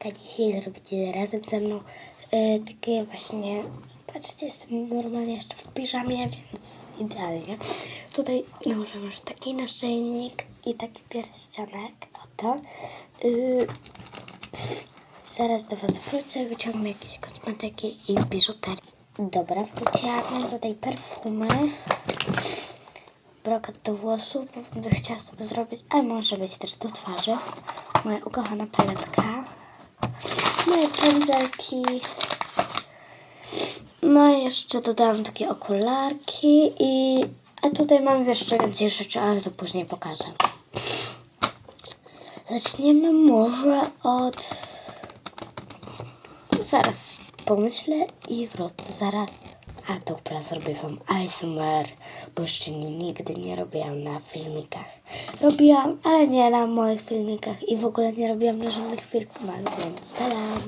vloga dzisiaj zrobicie razem ze mną. Yy, takie właśnie, patrzcie, jestem normalnie jeszcze w piżamie, więc idealnie. Tutaj nałożyłam już taki naszyjnik i taki pierścionek, oto. Yy, zaraz do Was wrócę, wyciągnę jakieś kosmetyki i biżuterię. Dobra, wróciłam, mam tutaj perfumy brokat do włosów, bo będę chciała sobie zrobić, ale może być też do twarzy. Moja ukochana paletka. Moje pędzelki. No i jeszcze dodałam takie okularki i... A tutaj mam jeszcze więcej rzeczy, ale to później pokażę. Zaczniemy może od... Zaraz pomyślę i wrócę zaraz. A dobra, zrobię wam ASMR, bo jeszcze nigdy nie robiłam na filmikach. Robiłam, ale nie na moich filmikach i w ogóle nie robiłam na żadnych filmach, więc talam.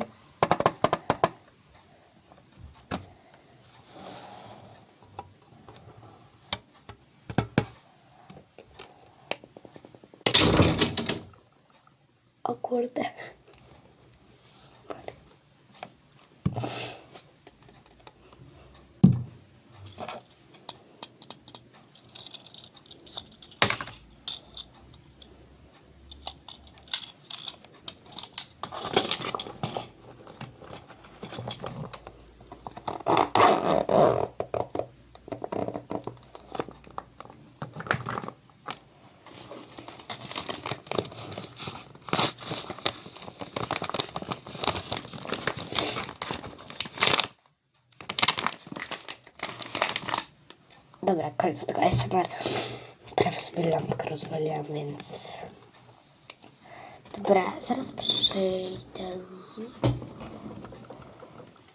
O kurde. Dobra, koniec tego ASMR. Prawie sobie lampkę rozwaliłam, więc... Dobra, zaraz przyjdę.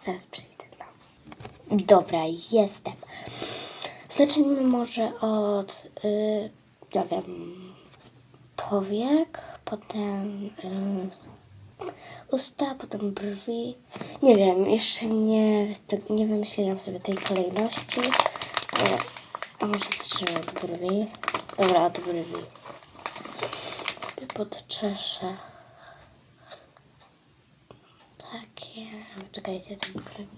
Zaraz przyjdę. Dobra, jestem. Zacznijmy może od, y, ja wiem, powiek, potem y, usta, potem brwi. Nie wiem, jeszcze nie, nie wymyśliłam sobie tej kolejności. Ale, a może zaczniemy od brwi? Dobra, od brwi. Podczeszę. Takie. Czekajcie, ten kremik.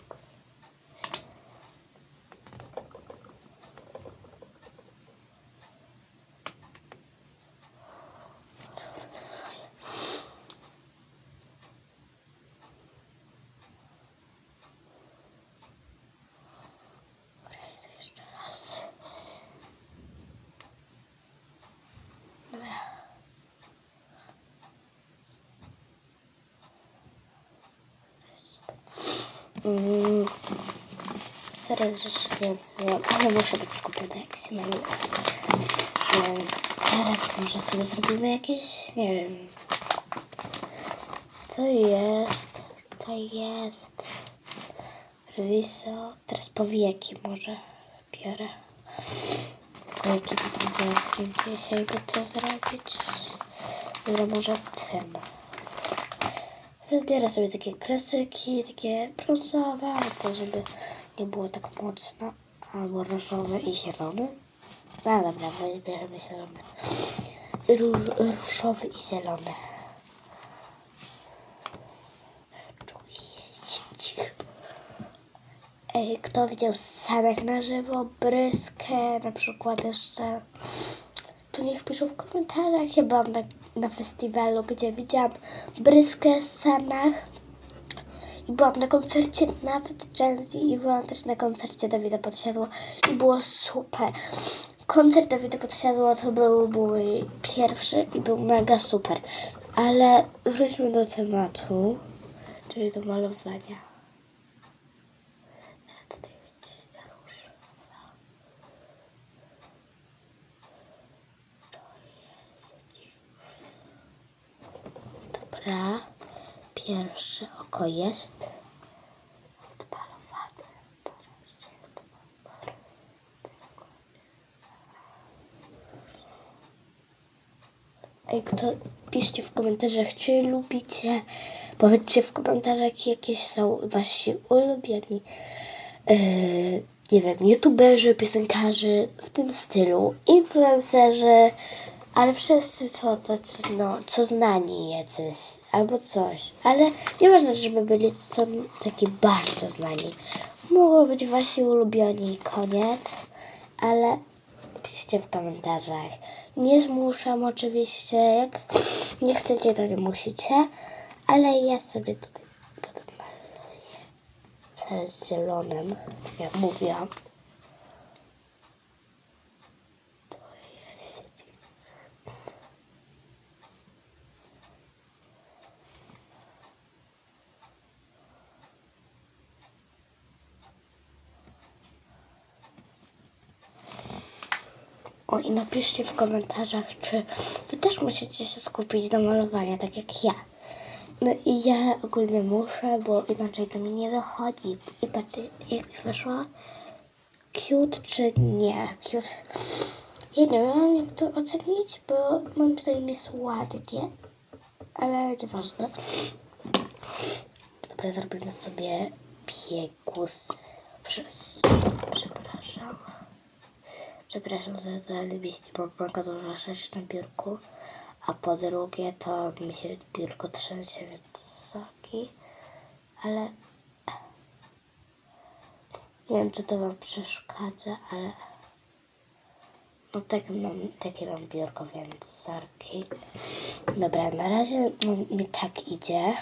Dobra, jeszcze raz. Dobra. Mm, świecę, ale muszę być skupiona jak się maluję. Więc teraz może sobie zrobimy jakieś, nie wiem. Co jest? Co jest? Ryso. Teraz powieki może biorę. Powieki potem dzisiaj by to zrobić. Dobra, może tym. Wybiorę sobie takie klasyki, takie brązowe, to żeby nie było tak mocno. Albo różowy i zielony. No dobra, wybierzemy zielony. Róż, różowy i zielony. Ej, kto widział Sanek na żywo, Bryskę, na przykład jeszcze, to niech piszą w komentarzach. Ja byłam na, na festiwalu, gdzie widziałam Bryskę z Sanach i byłam na koncercie nawet Gen Z i byłam też na koncercie Dawida Podsiadło i było super. Koncert Dawida Podsiadło to był mój pierwszy i był mega super. Ale wróćmy do tematu, czyli do malowania. Tutaj będzie różowa. To jest. Dobra. Pierwsze oko jest. Ej, kto piszcie w komentarzach, czy lubicie. Powiedzcie w komentarzach, jakieś są wasi ulubieni yy, nie wiem, youtuberzy, piosenkarzy w tym stylu, influencerzy, ale wszyscy co, to, co, no, co znani jacyś, albo coś. Ale nieważne, żeby byli co, taki bardzo znani. Mogą być wasi ulubioni i koniec, ale piszcie w komentarzach. Nie zmuszam oczywiście, jak nie chcecie, to nie musicie, ale ja sobie tutaj podmaluję teraz zielonym, tak jak mówiłam. O i napiszcie w komentarzach, czy wy też musicie się skupić do malowania, tak jak ja. No i ja ogólnie muszę, bo inaczej to mi nie wychodzi. I patrzcie, jak mi wyszło. Cute czy nie? Cute. Ja nie wiem, jak to ocenić, bo moim zdaniem jest ładnie. Ale nieważne. Dobra, zrobimy sobie piekus przez... Przepraszam. Przepraszam za to, ale mi się nie pomaga dużo rzeczy na biurku. A po drugie to mi się biurko trzęsie, więc sorki. Ale nie wiem, czy to wam przeszkadza, ale no tak mam, takie mam biurko, więc sorki. Dobra, na razie no, mi tak idzie.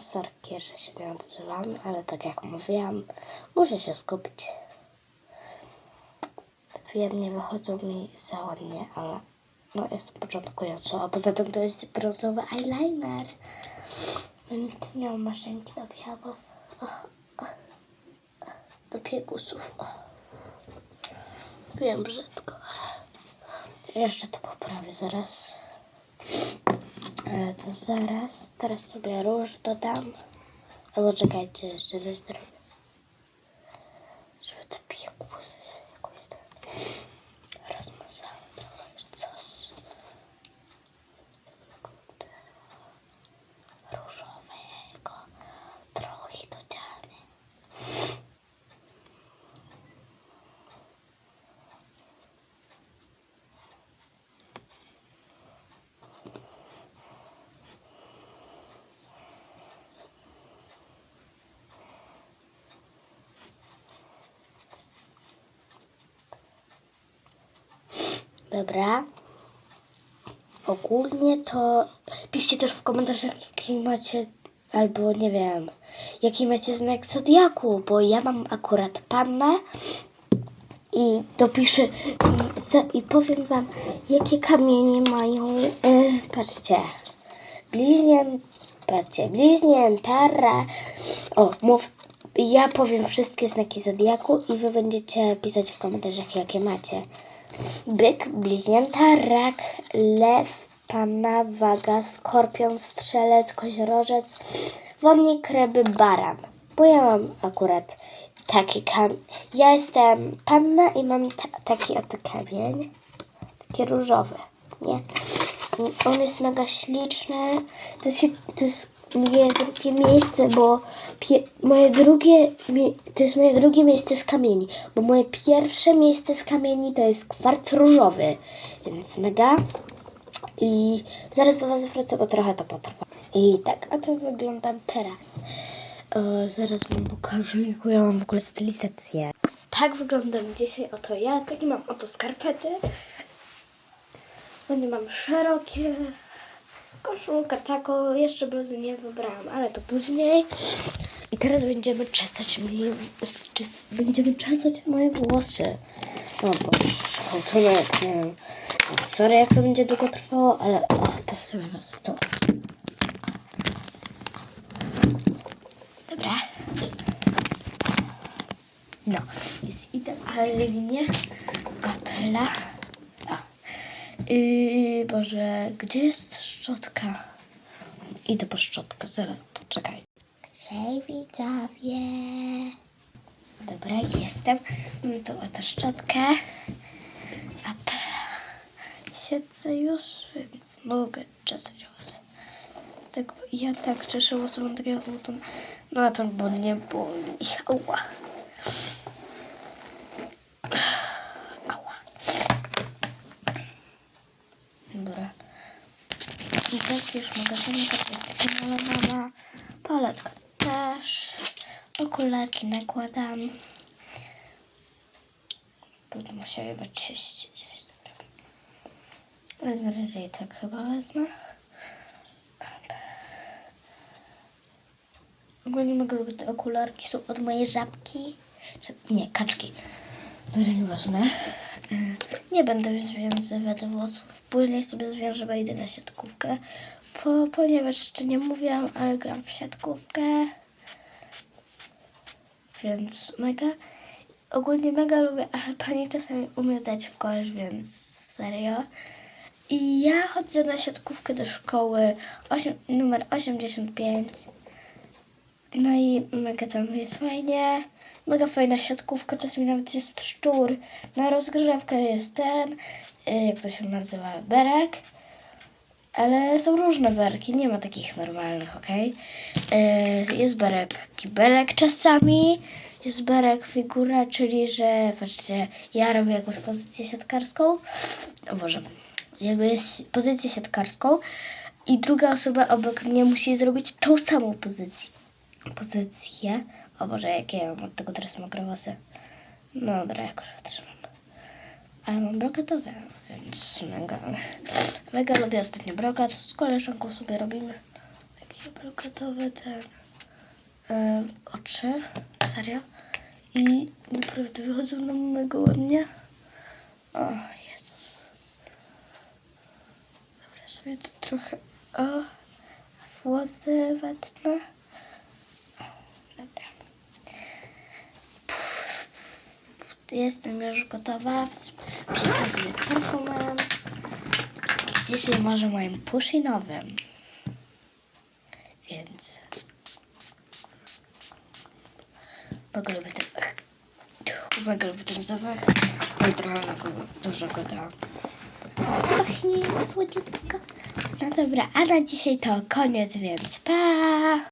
Sorki, że się nie odzywam, ale tak jak mówiłam, muszę się skupić. Wiem, nie wychodzą mi za ładnie, ale no jestem początkującą, a poza tym to jest brązowy eyeliner, więc nie mam maszynki do białego, do piegusów. Wiem brzydko, jeszcze to poprawię zaraz. Ale to zaraz. Teraz sobie róż dodam. Albo czekajcie, jeszcze coś zrobię. Żeby te piekusy się jakoś tak rozmazały trochę. Coś różowego. Trochę dodamy. Dobra. Ogólnie to piszcie też w komentarzach, jaki macie, albo nie wiem, jaki macie znak zodiaku, bo ja mam akurat pannę i dopiszę i, i powiem wam, jakie kamienie mają, e, patrzcie, bliźnię, patrzcie, bliźnięta, ra, o, mów, ja powiem wszystkie znaki zodiaku i wy będziecie pisać w komentarzach, jakie macie. Byk, bliźnięta, rak, lew, panna, waga, skorpion, strzelec, koziorożec, wodnik, ryby, baran. Bo ja mam akurat taki kamień. Ja jestem panna i mam ta taki oto kamień. Taki różowy, nie? On jest mega śliczny. To, się, to jest moje drugie miejsce, bo moje drugie, to jest moje drugie miejsce z kamieni, bo moje pierwsze miejsce z kamieni to jest kwarc różowy, więc mega. I zaraz do Was wrócę, bo trochę to potrwa. I tak, a to wyglądam teraz. E, zaraz Wam pokażę, jaką ja mam w ogóle stylizację. Tak wyglądam dzisiaj, oto ja, takie mam oto skarpety. Spodnie mam szerokie, koszulkę taką, jeszcze bluzy nie wybrałam, ale to później. I teraz będziemy czesać mnie, czes, będziemy czesać moje włosy. No bo to nie wiem. Sorry jak to będzie długo trwało, ale o, postawię was to. Dobra. No, jest idealnie. Apela. A. Yy, Boże, gdzie jest szczotka? Idę po szczotkę, zaraz poczekaj. Hej widzowie. Dobra, jestem. Mam tu oto szczotkę. Apela. Siedzę już, więc mogę czesać włosy. Tak, ja tak cieszę osobą takiego powodu. No a to bo nie boli. Ała. Ała. Dobra. I tak już magazynek jest namalowana. Paletka też. Okularki nakładam. Będę musiała je wyczyścić. Dobra. Na razie i tak chyba wezmę. Ogólnie mogę lubić te okularki. Są od mojej żabki. Żab- Nie, kaczki. Dobra, nieważne. Nie będę związywać włosów. Później sobie zwiążę wejdę na siatkówkę. Po, ponieważ jeszcze nie mówiłam, ale gram w siatkówkę. Więc mega. Ogólnie mega lubię, ale pani czasami umie dać w kość, więc serio. I ja chodzę na siatkówkę do szkoły osiem, numer 85. No i mega tam jest fajnie. Mega fajna siatkówka, czasami nawet jest szczur. Na rozgrzewkę jest ten, y, jak to się nazywa, berek. Ale są różne berki, nie ma takich normalnych, ok? Jest berek kibelek czasami, jest berek figura, czyli że, patrzcie, ja robię jakąś pozycję siatkarską. O Boże, jakby jest pozycję siatkarską i druga osoba obok mnie musi zrobić tą samą pozycję. Pozycję. O Boże, jakie ja mam od tego teraz mokre włosy. No dobra, jakoś wytrzymam. Ale mam brokatowe, więc mega, mega lubię ostatnio brokat. Z koleżanką sobie robimy takie brokatowe ten e, oczy. Serio. I naprawdę wychodzą nam mega ładnie. O, Jezus. Dobra, sobie to trochę o, włosy wetnę. O, Dobra. Jestem już gotowa. Przekazuję perfumem. Dzisiaj może moim pushynowym. Więc... Mogę lubię ten... Mega lubię ten zapach. Oj, trochę go, dużo go. Pachnie słodziutko. No dobra, a na dzisiaj to koniec, więc pa!